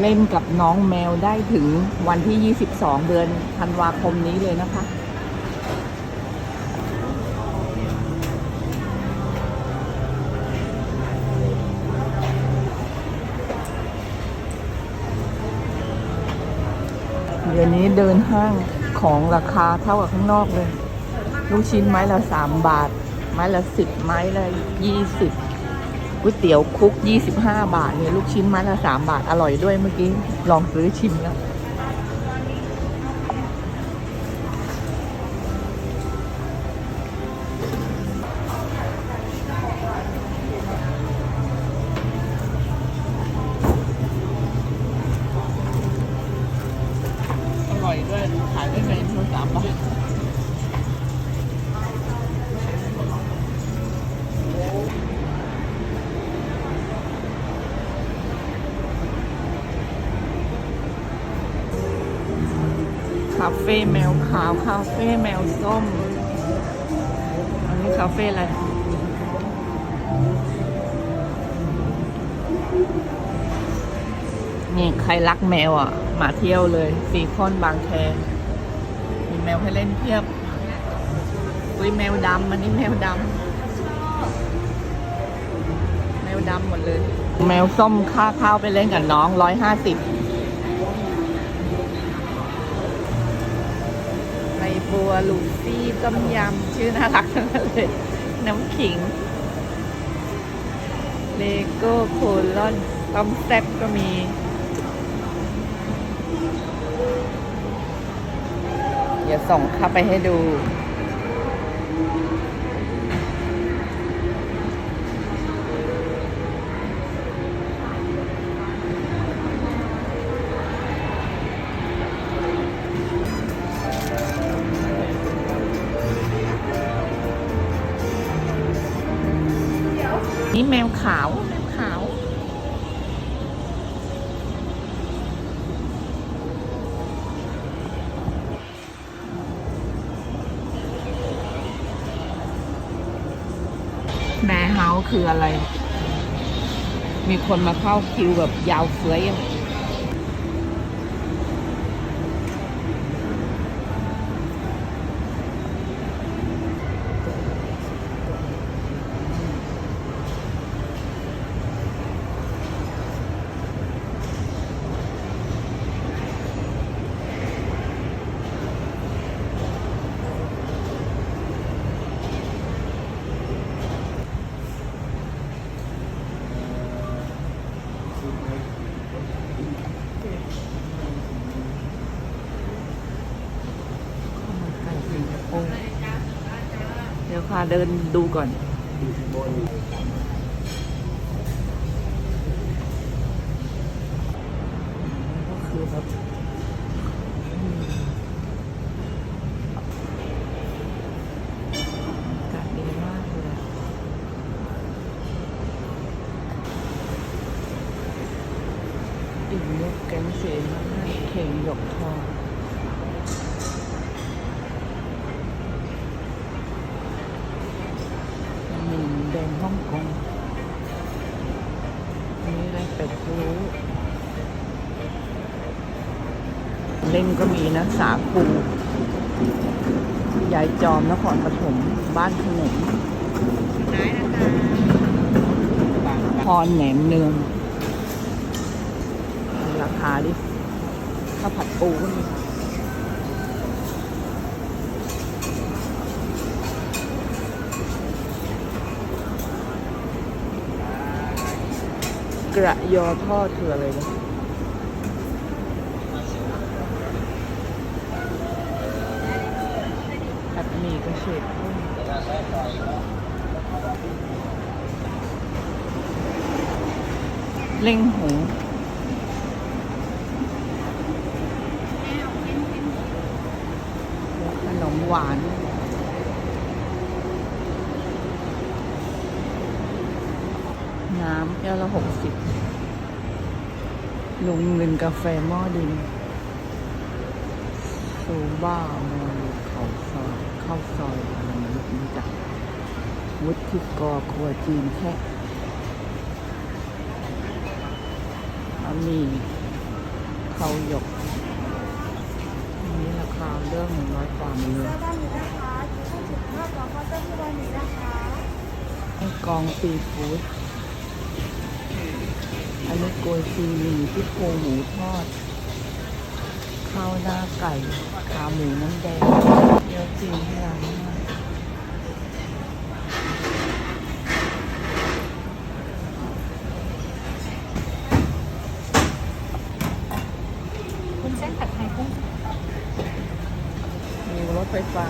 เล่นกับน้องแมวได้ถึงวันที่ 22 เดือนธันวาคมนี้เลยนะคะ เดี๋ยวนี้เดินห้างของราคาเท่ากับข้างนอกเลย ลูกชิ้นไม้ละสามบาท ไม้ละสิบไม้ละยี่สิบ ก๋วยเตี๋ยวคุกยี่สิบห้าบาทเนี่ยลูกชิ้นไม้ละสามบาทอร่อยด้วยเมื่อกี้ลองซื้อชิมแล้ว เฟ่แมวขาว คาเฟ่แมวส้ม อันนี้คาเฟ่อะไร นี่ใครรักแมวอะ มาเที่ยวเลยซีคอนบางแค มีแมวให้เล่นเพียบอุ้ยแมวดำอันนี้แมวดำแมวดำหมดเลย แมวส้มค่าข้าวไปเล่นกับน้องร้อยห้าสิบ บัวลูซี่ต้มยำชื่อน่ารักทั้งนั้นเลย น้ำขิง เลโก้โคลอนต้มแซ่บก็มีเดี๋ยวส่งเข้าไปให้ดู แมวขาวแมวขาวแบร์เฮาส์คืออะไร มีคนมาเข้าคิวแบบยาวเฟ้ยอะไก่สิงค์เดี๋ยวค่ะเดินดูก่อนก็คือแบบอากาศดีมากเลยอะอีกมุกแกงเสียงเข่งหยกทอง กันนี้อะไรเป็ดรู้ เล่นก็มีนะสาคูยายจอมนครปฐมบ้านขนมพรแหนมเนืองราคาดิข้าวผัดปูก็มี กระยอทอดคืออะไรนะผัดหมี่กระเฉดกุ้งเล่งหูนมหวาน น้ำแก้วละหกสิบลุงเงินกาแฟหม้อดินซูบ้าโมลูเขาซอยเข้าซอยอะไรไม่รู้จักวุฒิกรครัวจีนแค่ะหมี่เขาหยกอันนี้ราคาเรื่องหนึ่งร้อยกว่าหมดเลยด้านนี้นะคะให้ถึงข้าวต่อข้าวต้มที่วันนี้นะคะไอ้กองซีฟู้ด อันนี้โกยซีหมี่ที่โคหมูทอด ข้าวหน้าไก่ขาหมูน้ำแดงเยอะจริงที่ร้านมากคุณเส้นผัดไทยกุ้งมีรถไฟฟ้า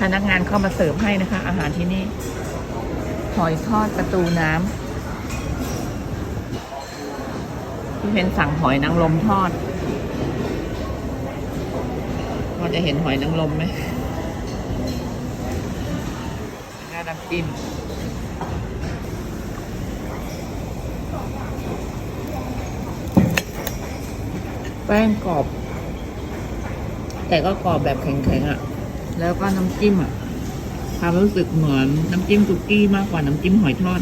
พนักงานเข้ามาเสิร์ฟให้นะคะ อาหารที่นี่ หอยทอดประตูน้ำพี่เพนสั่งหอยนางรมทอดพอจะเห็นหอยนางรมไหมหน้าน้ำจิ้มแป้งกรอบ แต่ก็กรอบแบบแข็งๆอะ่ะ แล้วก็น้ำจิ้มอะความรู้สึกเหมือนน้ำจิ้มสุกี้มากกว่าน้ำจิ้มหอยทอด